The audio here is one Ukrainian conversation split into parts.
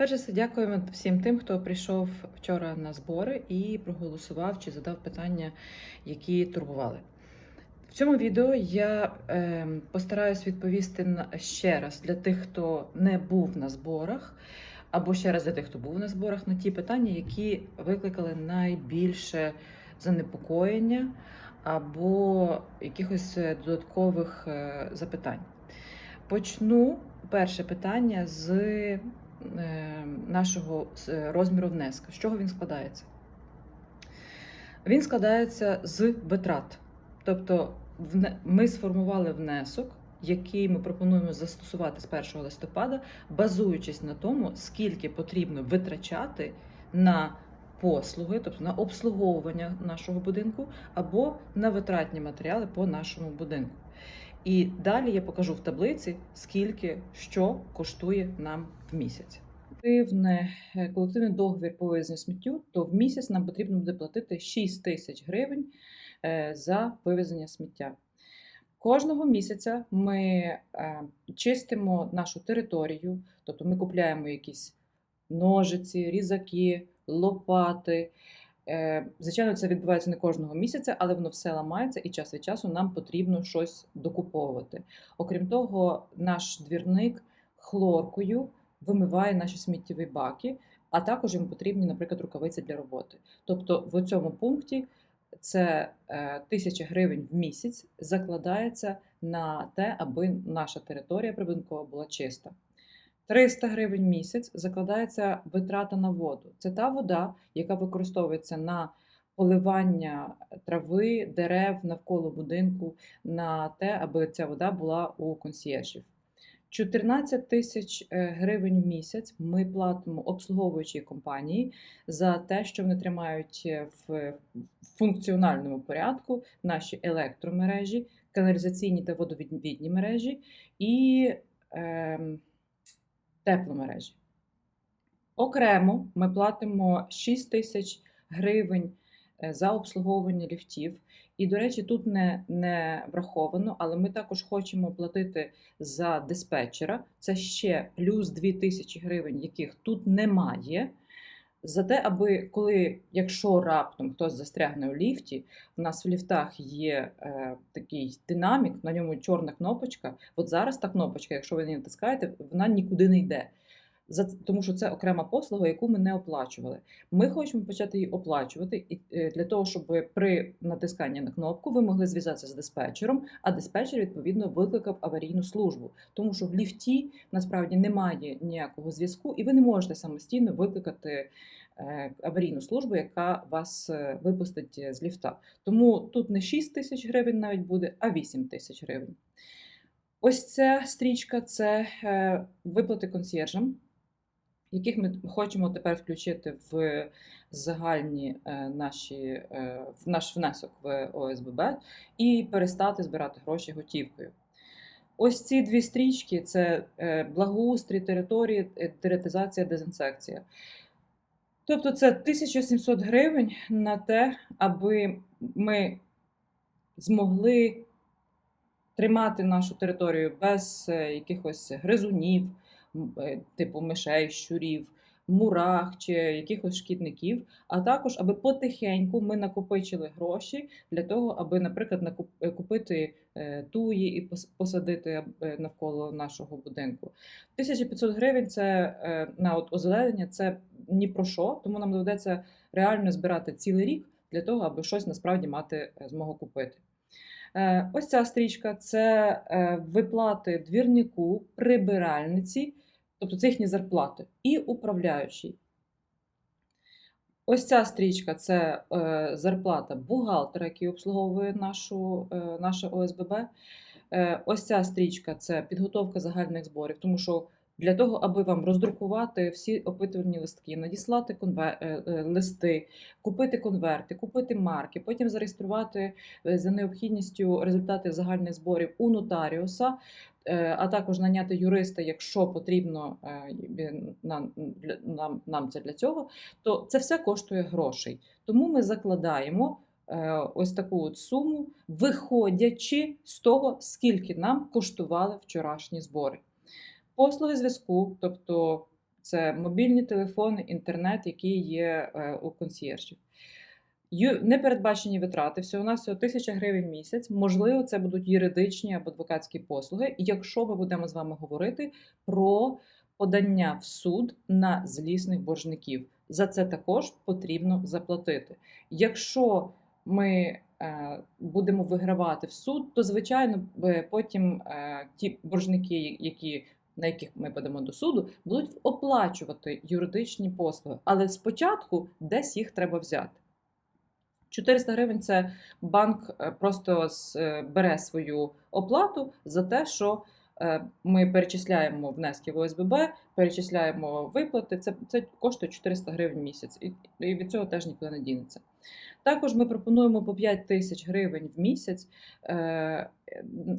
Перше, все дякуємо всім тим, хто прийшов вчора на збори і проголосував чи задав питання, які турбували. В цьому відео я е, постараюсь відповісти на, ще раз для тих, хто не був на зборах, або ще раз для тих, хто був на зборах, на ті питання, які викликали найбільше занепокоєння або якихось е, додаткових е, запитань. Почну перше питання з нашого розміру внеска. З чого він складається? Він складається з витрат. Тобто, ми сформували внесок, який ми пропонуємо застосувати з 1 листопада, базуючись на тому, скільки потрібно витрачати на послуги, тобто на обслуговування нашого будинку, або на витратні матеріали по нашому будинку. І далі я покажу в таблиці, скільки що коштує нам в місяць. Е, колективний договір по вивезенню сміттю, то в місяць нам потрібно буде платити 6 тисяч гривень е, за вивезення сміття. Кожного місяця ми е, чистимо нашу територію, тобто ми купляємо якісь ножиці, різаки, лопати. Звичайно, це відбувається не кожного місяця, але воно все ламається, і час від часу нам потрібно щось докуповувати. Окрім того, наш двірник хлоркою вимиває наші сміттєві баки, а також йому потрібні, наприклад, рукавиці для роботи. Тобто в цьому пункті це е, тисяча гривень в місяць закладається на те, аби наша територія прибудинкова була чиста. 300 гривень в місяць закладається витрата на воду. Це та вода, яка використовується на поливання трави, дерев навколо будинку, на те, аби ця вода була у консьєржів. 14 тисяч е, гривень в місяць ми платимо обслуговуючій компанії за те, що вони тримають е, в функціональному порядку наші електромережі, каналізаційні та водовідвідні мережі і ем, тепломережі. Окремо ми платимо 6 тисяч гривень е, за обслуговування ліфтів. І, до речі, тут не, не враховано, але ми також хочемо платити за диспетчера. Це ще плюс 2 тисячі гривень, яких тут немає. За те, аби коли, якщо раптом хтось застрягне у ліфті, в нас в ліфтах є е, такий динамік, на ньому чорна кнопочка. От зараз та кнопочка, якщо ви не натискаєте, вона нікуди не йде. За, тому що це окрема послуга, яку ми не оплачували. Ми хочемо почати її оплачувати і е, для того, щоб при натисканні на кнопку ви могли зв'язатися з диспетчером, а диспетчер відповідно викликав аварійну службу, тому що в ліфті насправді немає ніякого зв'язку, і ви не можете самостійно викликати е, аварійну службу, яка вас е, випустить з ліфта. Тому тут не 6 тисяч гривень навіть буде, а 8 тисяч гривень. Ось ця стрічка це виплати консьєржам яких ми хочемо тепер включити в загальні е, наші, е, в наш внесок в ОСББ і перестати збирати гроші готівкою. Ось ці дві стрічки це е, благоустрій території, деретизація, дезінсекція. Тобто це 1700 гривень на те, аби ми змогли тримати нашу територію без якихось гризунів, типу мишей, щурів, мурах чи якихось шкідників, а також аби потихеньку ми накопичили гроші для того, аби, наприклад, е, купити е, туї і посадити е, навколо нашого будинку. 1500 гривень це е, на от озеленення це ні про що, тому нам доведеться реально збирати цілий рік для того, аби щось насправді мати е, змогу купити. Е, Ось ця стрічка це е, виплати двірнику, прибиральниці, тобто це їхні зарплати, і управляючий. Ось ця стрічка це е, зарплата бухгалтера, який обслуговує нашу, наше ОСББ. Ось ця стрічка це підготовка загальних зборів, тому що для того, аби вам роздрукувати всі опитувальні листки, надіслати конве- е, е, листи, купити конверти, купити марки, потім зареєструвати е, за необхідністю результати загальних зборів у нотаріуса, а також наняти юриста, якщо потрібно нам, нам, це для цього, то це все коштує грошей. Тому ми закладаємо ось таку от суму, виходячи з того, скільки нам коштували вчорашні збори. Послуги зв'язку, тобто це мобільні телефони, інтернет, який є е, у консьєржів. Непередбачені витрати, всього на всього 1000 гривень в місяць. Можливо, це будуть юридичні або адвокатські послуги, якщо ми будемо з вами говорити про подання в суд на злісних боржників. За це також потрібно заплатити. Якщо ми е, будемо вигравати в суд, то звичайно потім е, ті боржники, які на яких ми подамо до суду, будуть оплачувати юридичні послуги. Але спочатку десь їх треба взяти. 400 гривень це банк е, просто е, бере свою оплату за те, що е, ми перечисляємо внески в ОСББ, перечисляємо виплати. Це, це коштує 400 гривень в місяць, і, і від цього теж нікуди не дінеться. Також ми пропонуємо по 5 тисяч гривень в місяць е,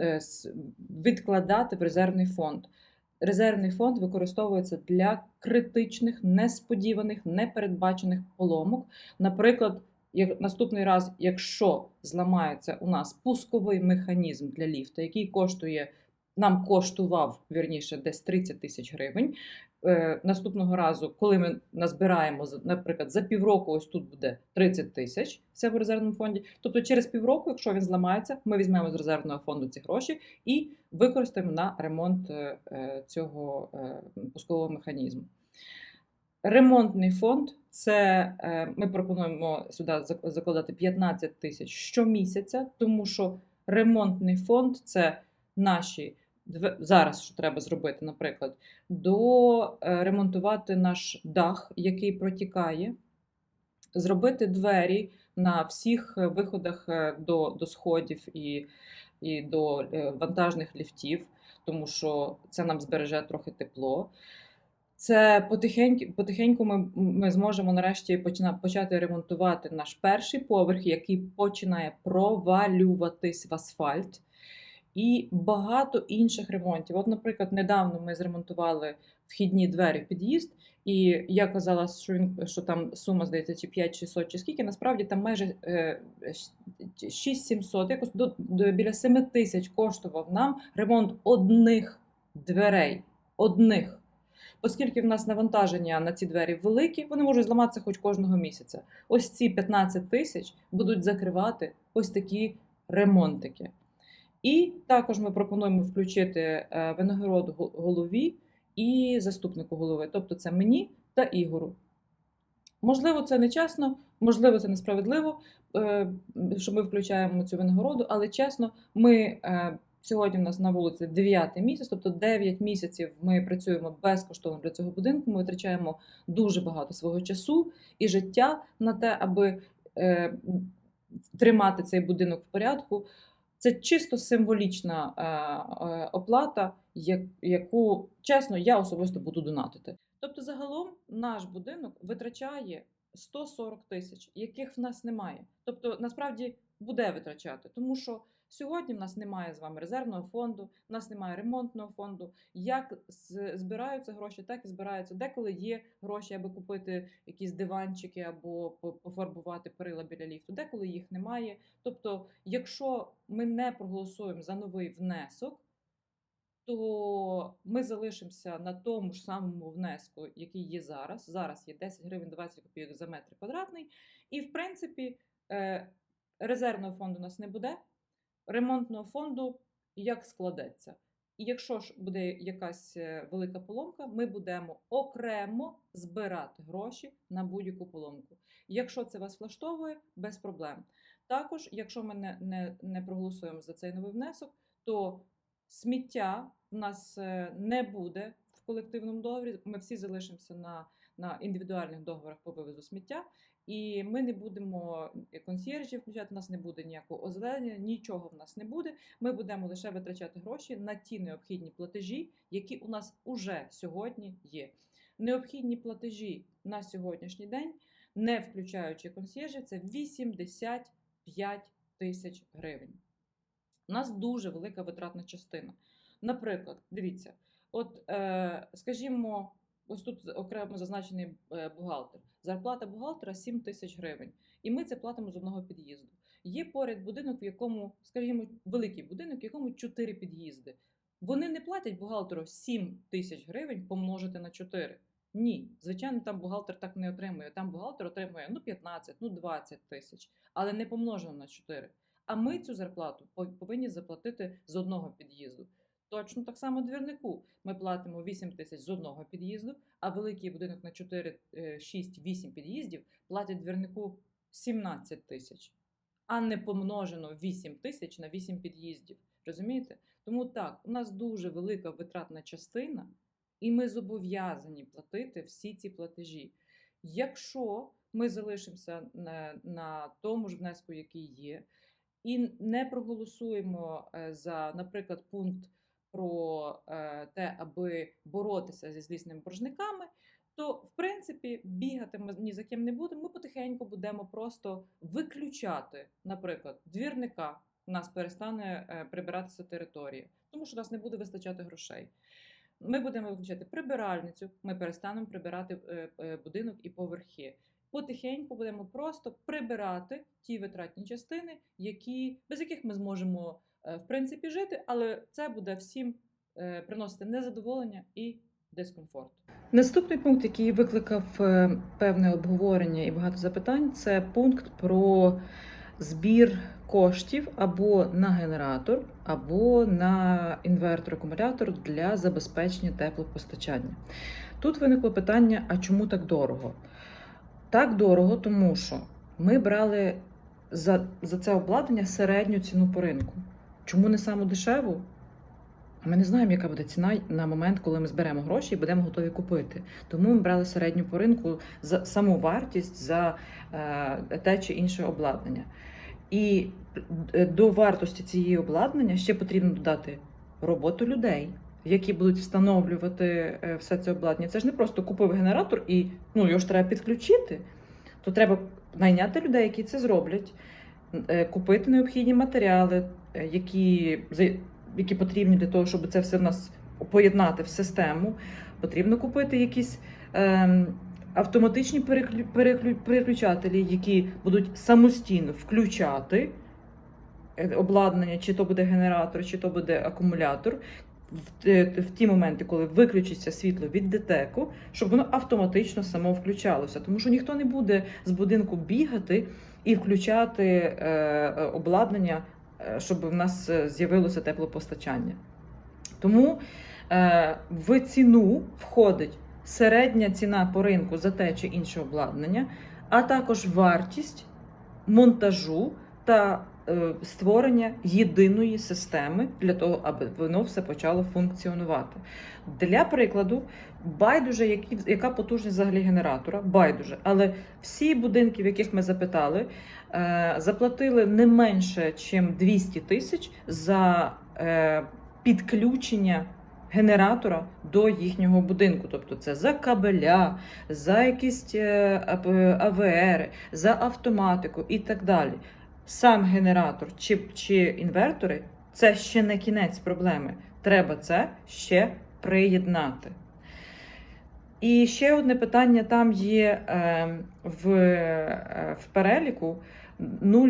е, відкладати в резервний фонд. Резервний фонд використовується для критичних, несподіваних, непередбачених поломок. Наприклад, як наступний раз, якщо зламається у нас пусковий механізм для ліфта, який коштує, нам коштував вірніше десь 30 тисяч гривень. Е, наступного разу, коли ми назбираємо, наприклад, за півроку, ось тут буде 30 тисяч це в резервному фонді. Тобто, через півроку, якщо він зламається, ми візьмемо з резервного фонду ці гроші і використаємо на ремонт е, е, цього пускового механізму. Ремонтний фонд це ми пропонуємо сюди зак- закладати 15 тисяч щомісяця, тому що ремонтний фонд це наші зараз, що треба зробити, наприклад, до е, наш дах, який протікає, зробити двері на всіх е, виходах е, до, до сходів і, і до вантажних ліфтів, тому що це нам збереже трохи тепло. Це потихеньку, потихеньку ми, ми зможемо нарешті почина, почати ремонтувати наш перший поверх, який починає провалюватись в асфальт, і багато інших ремонтів. От, наприклад, недавно ми зремонтували вхідні двері в під'їзд, і я казала, що він що там сума здається, чи 5600, чи скільки. Насправді там майже е, 6700, якось до, до біля 7 тисяч коштував нам ремонт одних дверей. Одних. Оскільки в нас навантаження на ці двері великі, вони можуть зламатися хоч кожного місяця. Ось ці 15 тисяч будуть закривати ось такі ремонтики. І також ми пропонуємо включити е, винагороду голові і заступнику голови, тобто це мені та Ігору. Можливо, це не чесно, можливо, це несправедливо, е, що ми включаємо цю винагороду, але чесно, ми е, сьогодні в нас на вулиці 9 місяць, тобто 9 місяців ми працюємо безкоштовно для цього будинку. Ми витрачаємо дуже багато свого часу і життя на те, аби тримати цей будинок в порядку. Це чисто символічна е, е, оплата, як- яку чесно я особисто буду донатити. Тобто, загалом наш будинок витрачає 140 тисяч, яких в нас немає. Тобто, насправді буде витрачати, тому що сьогодні в нас немає з вами резервного фонду, в нас немає ремонтного фонду. Як збираються гроші, так і збираються. Деколи є гроші, аби купити якісь диванчики або пофарбувати перила біля ліфту, деколи їх немає. Тобто, якщо ми не проголосуємо за новий внесок, то ми залишимося на тому ж самому внеску, який є зараз. Зараз є 10 гривень 20 копійок за метр квадратний. І, в принципі, е, резервного фонду у нас не буде, ремонтного фонду як складеться. І якщо ж буде якась е, велика поломка, ми будемо окремо збирати гроші на будь-яку поломку. Якщо це вас влаштовує, без проблем. Також, якщо ми не, не, не проголосуємо за цей новий внесок, то сміття в нас е, не буде в колективному договорі. Ми всі залишимося на, на індивідуальних договорах по вивозу сміття, і ми не будемо консьєржів включати, у нас не буде ніякого озеленення, нічого в нас не буде. Ми будемо лише витрачати гроші на ті необхідні платежі, які у нас уже сьогодні є. Необхідні платежі на сьогоднішній день, не включаючи консьєржів, це 85 тисяч гривень. У нас дуже велика витратна частина. Наприклад, дивіться, от, е, скажімо, ось тут окремо зазначений е, бухгалтер. Зарплата бухгалтера 7 тисяч гривень. І ми це платимо з одного під'їзду. Є поряд будинок, в якому, скажімо, великий будинок, в якому 4 під'їзди. Вони не платять бухгалтеру 7 тисяч гривень помножити на 4. Ні, звичайно, там бухгалтер так не отримує. Там бухгалтер отримує ну 15, ну 20 тисяч, але не помножено на 4. А ми цю зарплату по- повинні заплатити з одного під'їзду. Точно так само двірнику. Ми платимо 8 тисяч з одного під'їзду, а великий будинок на 4, 6, 8 під'їздів платять двірнику 17 тисяч, а не помножено 8 тисяч на 8 під'їздів. Розумієте? Тому так, у нас дуже велика витратна частина, і ми зобов'язані платити всі ці платежі. Якщо ми залишимося на, на тому ж внеску, який є, і не проголосуємо е, за, наприклад, пункт про е, те, аби боротися зі злісними боржниками, то в принципі бігати ми ні за ким не будемо. Ми потихеньку будемо просто виключати, наприклад, двірника. У нас перестане е, прибиратися територія, тому що у нас не буде вистачати грошей. Ми будемо виключати прибиральницю, ми перестанемо прибирати е, будинок і поверхи. Потихеньку будемо просто прибирати ті витратні частини, які, без яких ми зможемо в принципі жити, але це буде всім е, приносити незадоволення і дискомфорт. Наступний пункт, який викликав е, певне обговорення і багато запитань, це пункт про збір коштів або на генератор, або на інвертор-акумулятор для забезпечення теплопостачання. Тут виникло питання: а чому так дорого? Так дорого, тому що ми брали за, за це обладнання середню ціну по ринку. Чому не саму дешеву? Ми не знаємо, яка буде ціна на момент, коли ми зберемо гроші і будемо готові купити. Тому ми брали середню по ринку за саму вартість за е, те чи інше обладнання. І е, до вартості цієї обладнання ще потрібно додати роботу людей, які будуть встановлювати е, все це обладнання. Це ж не просто купив генератор і ну, його ж треба підключити. То треба найняти людей, які це зроблять, купити необхідні матеріали, які, які потрібні для того, щоб це все в нас поєднати в систему. Потрібно купити якісь ем, автоматичні переклю, переклю, переключателі, які будуть самостійно включати е, обладнання, чи то буде генератор, чи то буде акумулятор. В, в ті моменти, коли виключиться світло від детеку, щоб воно автоматично само включалося. Тому що ніхто не буде з будинку бігати і включати е, е, обладнання, е, щоб в нас е, з'явилося теплопостачання. Тому е, в ціну входить середня ціна по ринку за те чи інше обладнання, а також вартість монтажу та е, створення єдиної системи для того, аби воно все почало функціонувати. Для прикладу, байдуже, які, яка потужність взагалі генератора, байдуже, але всі будинки, в яких ми запитали, е, заплатили не менше, ніж 200 тисяч за е, підключення генератора до їхнього будинку. Тобто це за кабеля, за якісь е, АВР, за автоматику і так далі. Сам генератор чи, чи інвертори це ще не кінець проблеми. Треба це ще приєднати. І ще одне питання там є е, в, е, в переліку 0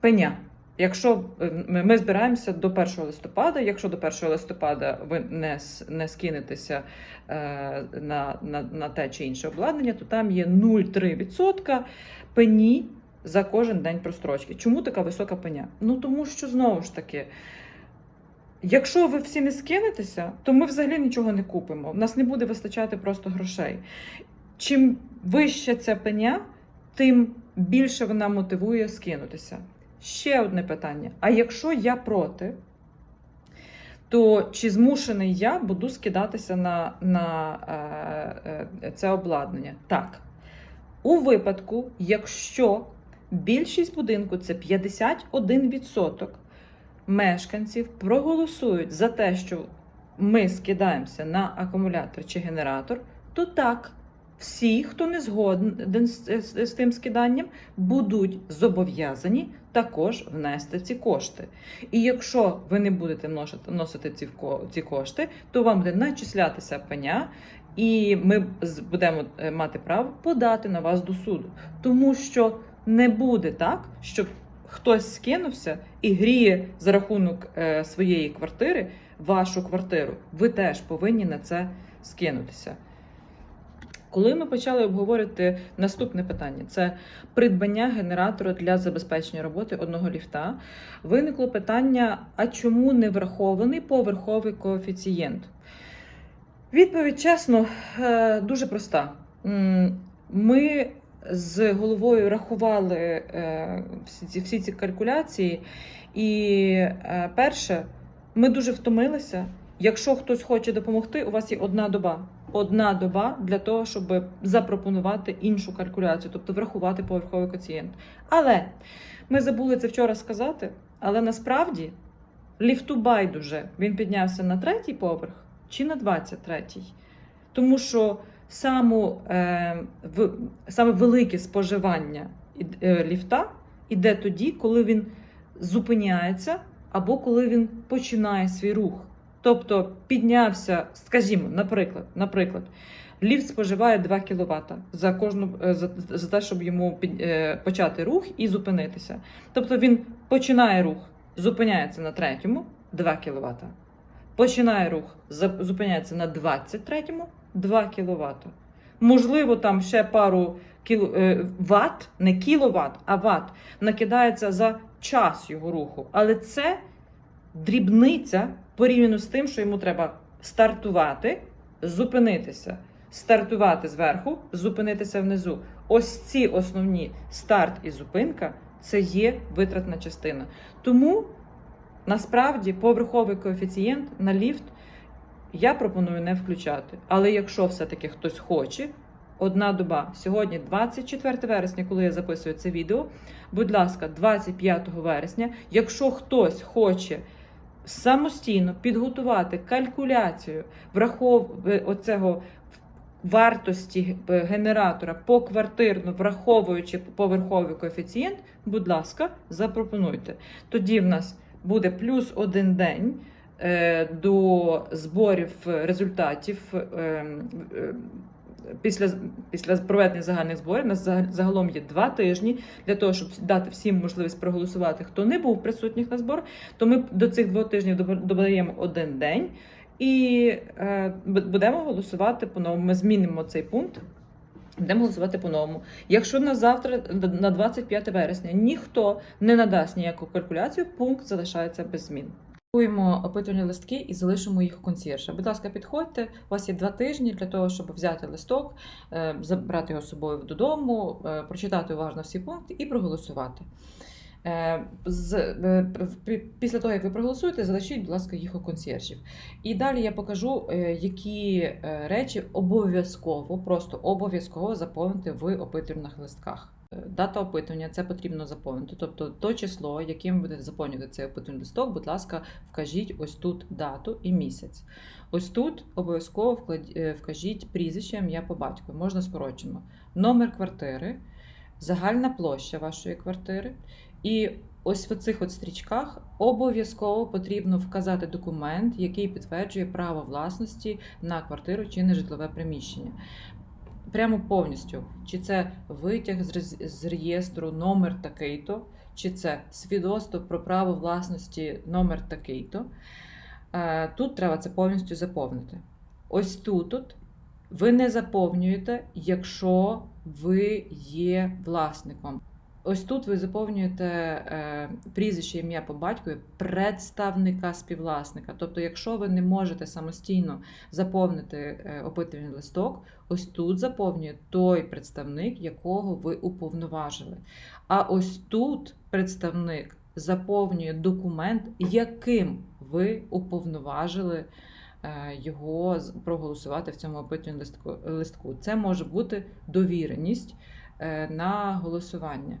пеня. Якщо е, ми ми збираємося до 1 листопада, якщо до 1 листопада ви не, не скинетеся е, на, на, на те чи інше обладнання, то там є 0,3% пені за кожен день прострочки. Чому така висока пеня? Ну тому що знову ж таки. Якщо ви всі не скинетеся, то ми взагалі нічого не купимо. У нас не буде вистачати просто грошей. Чим вища ця пеня, тим більше вона мотивує скинутися. Ще одне питання: а якщо я проти, то чи змушений я буду скидатися на, на е, е, це обладнання? Так. У випадку, якщо більшість будинку це 51% мешканців проголосують за те, що ми скидаємося на акумулятор чи генератор, то так, всі, хто не згоден з, тим скиданням, будуть зобов'язані також внести ці кошти. І якщо ви не будете вносити, вносити ці, кошти, то вам буде начислятися пеня, і ми будемо е, мати право подати на вас до суду. Тому що не буде так, щоб хтось скинувся і гріє за рахунок е, своєї квартири вашу квартиру. Ви теж повинні на це скинутися. Коли ми почали обговорювати наступне питання, це придбання генератора для забезпечення роботи одного ліфта, виникло питання: а чому не врахований поверховий коефіцієнт? Відповідь, чесно, е, дуже проста. Ми з головою рахували е, всі ці, всі ці калькуляції, і е, перше, ми дуже втомилися. Якщо хтось хоче допомогти, у вас є одна доба. Одна доба для того, щоб запропонувати іншу калькуляцію, тобто врахувати поверховий коефіцієнт. Але ми забули це вчора сказати. Але насправді ліфту байдуже він піднявся на третій поверх чи на 23-й. Тому що саму, е, в, саме велике споживання е, ліфта іде тоді, коли він зупиняється або коли він починає свій рух. Тобто піднявся, скажімо, наприклад, наприклад, ліфт споживає 2 кВт за кожну е, за, за те, щоб йому під, е, почати рух і зупинитися. Тобто він починає рух, зупиняється на третьому 2 кВт. Починає рух, зупиняється на 23-му 2 кВт. Можливо, там ще пару кіло, е, ват, не кіловат, а ват накидається за час його руху. Але це дрібниця порівняно з тим, що йому треба стартувати, зупинитися, стартувати зверху, зупинитися внизу. Ось ці основні старт і зупинка це є витратна частина. Тому насправді поверховий коефіцієнт на ліфт я пропоную не включати. Але якщо все-таки хтось хоче, одна доба. Сьогодні 24 вересня, коли я записую це відео. Будь ласка, 25 вересня, якщо хтось хоче самостійно підготувати калькуляцію врахов... е, оцього вартості е, генератора поквартирно, враховуючи поверховий коефіцієнт, будь ласка, запропонуйте. Тоді в нас буде плюс один день е, до зборів результатів. е, е, Після, після проведення загальних зборів у нас загалом є два тижні для того, щоб дати всім можливість проголосувати, хто не був присутніх на збор, то ми до цих двох тижнів додаємо один день і будемо голосувати по-новому. Ми змінимо цей пункт. Будемо голосувати по-новому. Якщо на завтра, на 25 вересня, ніхто не надасть ніяку калькуляцію, пункт залишається без змін. Купуємо опитувальні листки і залишимо їх у консьєржа. Будь ласка, підходьте. У вас є два тижні для того, щоб взяти листок, е, забрати його з собою додому, е, прочитати уважно всі пункти і проголосувати. Е, З, е, після того, як ви проголосуєте, залишіть, будь ласка, їх у консьєржів. І далі я покажу, е, які речі обов'язково, просто обов'язково заповнити в опитувальних листках. Дата опитування це потрібно заповнити. Тобто то число, яким будете заповнювати цей опитувальний листок, будь ласка, вкажіть ось тут дату і місяць. Ось тут обов'язково вкажіть прізвище, ім'я по батьку, можна скорочено, номер квартири, загальна площа вашої квартири. І ось в цих от стрічках обов'язково потрібно вказати документ, який підтверджує право власності на квартиру чи нежитлове приміщення. Прямо повністю. Чи це витяг з з реєстру номер такий-то, чи це свідоцтво про право власності номер такий-то. Е, Тут треба це повністю заповнити. Ось тут от ви не заповнюєте, якщо ви є власником. Ось тут ви заповнюєте е, прізвище ім'я по батькові представника співвласника. Тобто, якщо ви не можете самостійно заповнити е, опитувальний листок, ось тут заповнює той представник, якого ви уповноважили. А ось тут представник заповнює документ, яким ви уповноважили його проголосувати в цьому опитуванні листку- листку. Це може бути довіреність е, на голосування.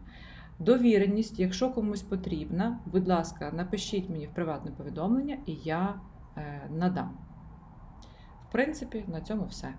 Довіреність, якщо комусь потрібна, будь ласка, напишіть мені в приватне повідомлення, і я е, надам. В принципі, на цьому все.